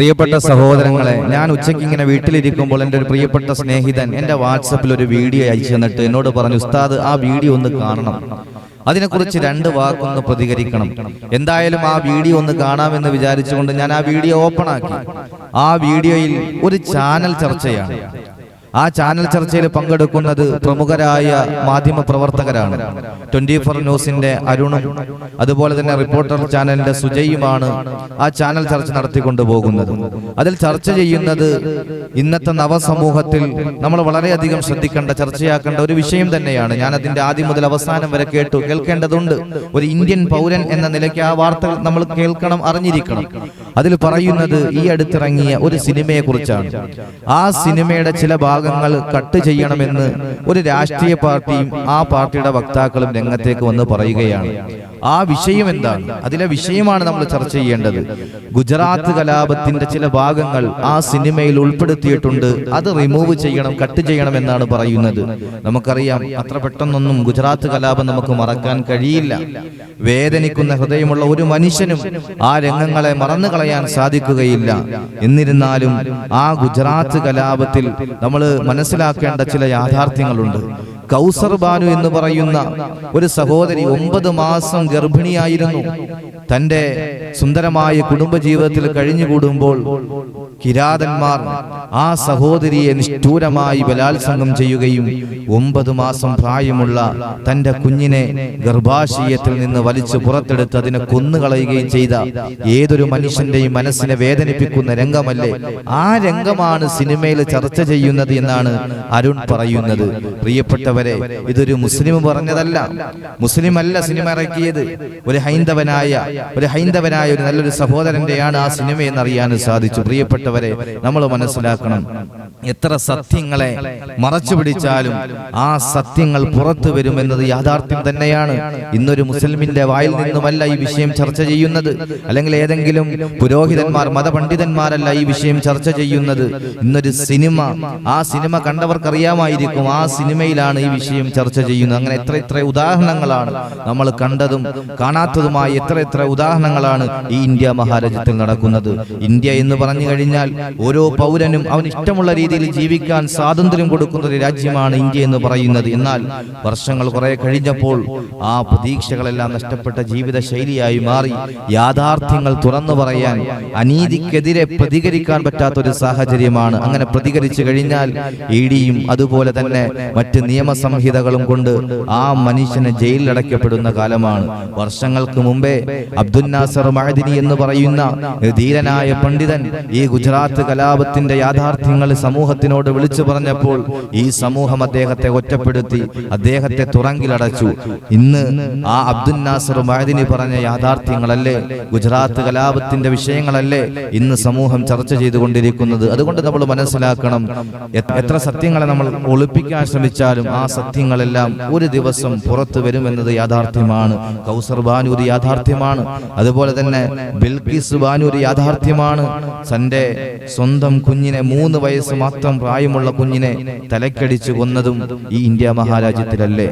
പ്രിയപ്പെട്ട സഹോദരങ്ങളെ ഞാൻ ഉച്ചയ്ക്ക് ഇങ്ങനെ വീട്ടിലിരിക്കുമ്പോൾ എന്റെ ഒരു പ്രിയപ്പെട്ട സ്നേഹിതൻ എന്റെ വാട്സപ്പിൽ ഒരു വീഡിയോ അയച്ചു തന്നിട്ട് എന്നോട് പറഞ്ഞു ഉസ്താദ് ആ വീഡിയോ ഒന്ന് കാണണം. അതിനെക്കുറിച്ച് രണ്ട് വാക്കൊന്ന് പ്രതികരിക്കണം. എന്തായാലും ആ വീഡിയോ ഒന്ന് കാണാമെന്ന് വിചാരിച്ചുകൊണ്ട് ഞാൻ ആ വീഡിയോ ഓപ്പൺ ആക്കി ആ വീഡിയോയിൽ ഒരു ചാനൽ ചർച്ചയാണ്. ആ ചാനൽ ചർച്ചയിൽ പങ്കെടുക്കുന്നത് പ്രമുഖരായ മാധ്യമ പ്രവർത്തകരാണ്. ട്വന്റി ഫോർ ന്യൂസിന്റെ അരുണും അതുപോലെ തന്നെ റിപ്പോർട്ടർ ചാനലിന്റെ സുജയുമാണ് ആ ചാനൽ ചർച്ച നടത്തിക്കൊണ്ടു പോകുന്നത് അതിൽ ചർച്ച ചെയ്യുന്നത് ഇന്നത്തെ നവസമൂഹത്തിൽ നമ്മൾ വളരെയധികം ശ്രദ്ധിക്കേണ്ട ചർച്ചയാക്കേണ്ട ഒരു വിഷയം തന്നെയാണ്. ഞാൻ അതിന്റെ ആദ്യം മുതൽ അവസാനം വരെ കേട്ടു കേൾക്കേണ്ടതുണ്ട്. ഒരു ഇന്ത്യൻ പൗരൻ എന്ന നിലയ്ക്ക് ആ വാർത്തകൾ നമ്മൾ കേൾക്കണം അറിഞ്ഞിരിക്കണം. അതിൽ പറയുന്നത് ഈ അടുത്തിറങ്ങിയ ഒരു സിനിമയെ കുറിച്ചാണ് ആ സിനിമയുടെ ചില ഭാഗങ്ങൾ കട്ട് ചെയ്യണമെന്ന് ഒരു രാഷ്ട്രീയ പാർട്ടിയും ആ പാർട്ടിയുടെ വക്താക്കളും രംഗത്തേക്ക് വന്ന് പറയുകയാണ്. ആ വിഷയം എന്താണ്? അതിലെ വിഷയമാണ് നമ്മൾ ചർച്ച ചെയ്യേണ്ടത്. ഗുജറാത്ത് കലാപത്തിന്റെ ചില ഭാഗങ്ങൾ ആ സിനിമയിൽ ഉൾപ്പെടുത്തിയിട്ടുണ്ട്. അത് റിമൂവ് ചെയ്യണം കട്ട് ചെയ്യണം എന്നാണ് പറയുന്നത്. നമുക്കറിയാം അത്ര പെട്ടെന്നൊന്നും ഗുജറാത്ത് കലാപം നമുക്ക് മറക്കാൻ കഴിയില്ല. വേദനിക്കുന്ന ഹൃദയമുള്ള ഒരു മനുഷ്യനും ആ രംഗങ്ങളെ മറന്നു കളയാൻ സാധിക്കുകയില്ല. എന്നിരുന്നാലും ആ ഗുജറാത്ത് കലാപത്തിൽ നമ്മൾ മനസ്സിലാക്കേണ്ട ചില യാഥാർത്ഥ്യങ്ങളുണ്ട്. കൗസർ ബാനു എന്ന് പറയുന്ന ഒരു സഹോദരി ഒമ്പത് മാസം ഗർഭിണിയായിരുന്നു. തന്റെ സുന്ദരമായ കുടുംബജീവിതത്തിൽ കഴിഞ്ഞുകൂടുമ്പോൾ കിരാതന്മാർ ആ സഹോദരിയെ നിഷ്ഠൂരമായി ബലാത്സംഗം ചെയ്യുകയും ഒമ്പത് മാസം പ്രായമുള്ള തന്റെ കുഞ്ഞിനെ ഗർഭാശയത്തിൽ നിന്ന് വലിച്ചു പുറത്തെടുത്ത് അതിനെ കൊന്നുകളയുകയും ചെയ്ത ഏതൊരു മനുഷ്യന്റെയും മനസ്സിനെ വേദനിപ്പിക്കുന്ന രംഗമല്ലേ? ആ രംഗമാണ് സിനിമയിൽ ചർച്ച ചെയ്യുന്നത് എന്നാണ് അരുൺ പറയുന്നത്. പ്രിയപ്പെട്ടവരെ ഇതൊരു മുസ്ലിം പറഞ്ഞതല്ല. മുസ്ലിം അല്ല സിനിമ ഇറക്കിയത്. ഒരു ഹൈന്ദവനായ ഒരു ഹൈന്ദവനായ ഒരു നല്ലൊരു സഹോദരന്റെയാണ് ആ സിനിമ എന്നറിയാൻ സാധിച്ചു പ്രിയപ്പെട്ടവരെ നമ്മൾ മനസ്സിലാക്കണം. എത്ര സത്യങ്ങളെ മറച്ചു പിടിച്ചാലും ആ സത്യങ്ങൾ പുറത്തു വരുമെന്നത് യാഥാർത്ഥ്യം തന്നെയാണ്. ഇന്നൊരു മുസ്ലിമിന്റെ വായിൽ നിന്നുമല്ല ഈ വിഷയം ചർച്ച ചെയ്യുന്നത്. അല്ലെങ്കിൽ ഏതെങ്കിലും പുരോഹിതന്മാർ മതപണ്ഡിതന്മാരല്ല ഈ വിഷയം ചർച്ച ചെയ്യുന്നത്. ഇന്നൊരു സിനിമ ആ സിനിമ കണ്ടവർക്കറിയാമായിരിക്കും ആ സിനിമയിലാണ് ഈ വിഷയം ചർച്ച ചെയ്യുന്നത്. അങ്ങനെ എത്ര എത്ര ഉദാഹരണങ്ങളാണ് നമ്മൾ കണ്ടതും കാണാത്തതുമായ എത്ര എത്ര ഉദാഹരണങ്ങളാണ് ഈ ഇന്ത്യ മഹാരാജ്യത്തിൽ നടക്കുന്നത്. ഇന്ത്യ എന്ന് പറഞ്ഞു കഴിഞ്ഞാൽ ഓരോ പൗരനും അവന് ഇഷ്ടമുള്ള രീതിയിൽ ജീവിക്കാൻ സ്വാതന്ത്ര്യം കൊടുക്കുന്ന ഒരു രാജ്യമാണ് ഇന്ത്യ എന്ന് പറയുന്നത്. എന്നാൽ വർഷങ്ങൾ കുറെ കഴിഞ്ഞപ്പോൾ ആ പ്രതീക്ഷകളെല്ലാം നഷ്ടപ്പെട്ട ജീവിത ശൈലിയായി മാറി. യാഥാർത്ഥ്യങ്ങൾ തുറന്നു പറയാൻ അനീതിക്കെതിരെ പ്രതികരിക്കാൻ പറ്റാത്ത ഒരു സാഹചര്യമാണ്. അങ്ങനെ പ്രതികരിച്ചു കഴിഞ്ഞാൽ ഇ ഡിയും അതുപോലെ തന്നെ മറ്റ് നിയമസംഹിതകളും കൊണ്ട് ആ മനുഷ്യനെ ജയിലിൽ അടയ്ക്കപ്പെടുന്ന കാലമാണ്. വർഷങ്ങൾക്ക് മുമ്പേ അബ്ദുൽ നാസർ മഹദിനി എന്ന് പറയുന്ന ധീരനായ പണ്ഡിതൻ ഈ ഗുജറാത്ത് കലാപത്തിന്റെ യാഥാർത്ഥ്യങ്ങൾ സമൂഹത്തിനോട് വിളിച്ചു പറഞ്ഞപ്പോൾ ഈ സമൂഹം അദ്ദേഹത്തെ ഒറ്റപ്പെടുത്തി അദ്ദേഹത്തെ തുറങ്കിലടച്ചു. ഇന്ന് ആ അബ്ദുൽ നാസർ മഹദിനി പറഞ്ഞ യാഥാർത്ഥ്യങ്ങളല്ലേ? ഗുജറാത്ത് കലാപത്തിന്റെ വിഷയങ്ങളല്ലേ ഇന്ന് സമൂഹം ചർച്ച ചെയ്തുകൊണ്ടിരിക്കുന്നത്? അതുകൊണ്ട് നമ്മൾ മനസ്സിലാക്കണം എത്ര സത്യങ്ങളെ നമ്മൾ ഒളിപ്പിക്കാൻ ശ്രമിച്ചാലും ആ സത്യങ്ങളെല്ലാം ഒരു ദിവസം പുറത്തു വരുമെന്നത് യാഥാർത്ഥ്യമാണ്. കൗസർ ബാനൂർ യാഥാർത്ഥ്യമാണ്. അതുപോലെ തന്നെ ബിൽക്കിസ് ബാനൂർ യാഥാർത്ഥ്യമാണ്. തന്റെ സ്വന്തം കുഞ്ഞിനെ മൂന്ന് വയസ്സ് മാത്രം പ്രായമുള്ള കുഞ്ഞിനെ തലക്കടിച്ചു കൊന്നതും ഈ ഇന്ത്യ മഹാരാജ്യത്തിലല്ലേ?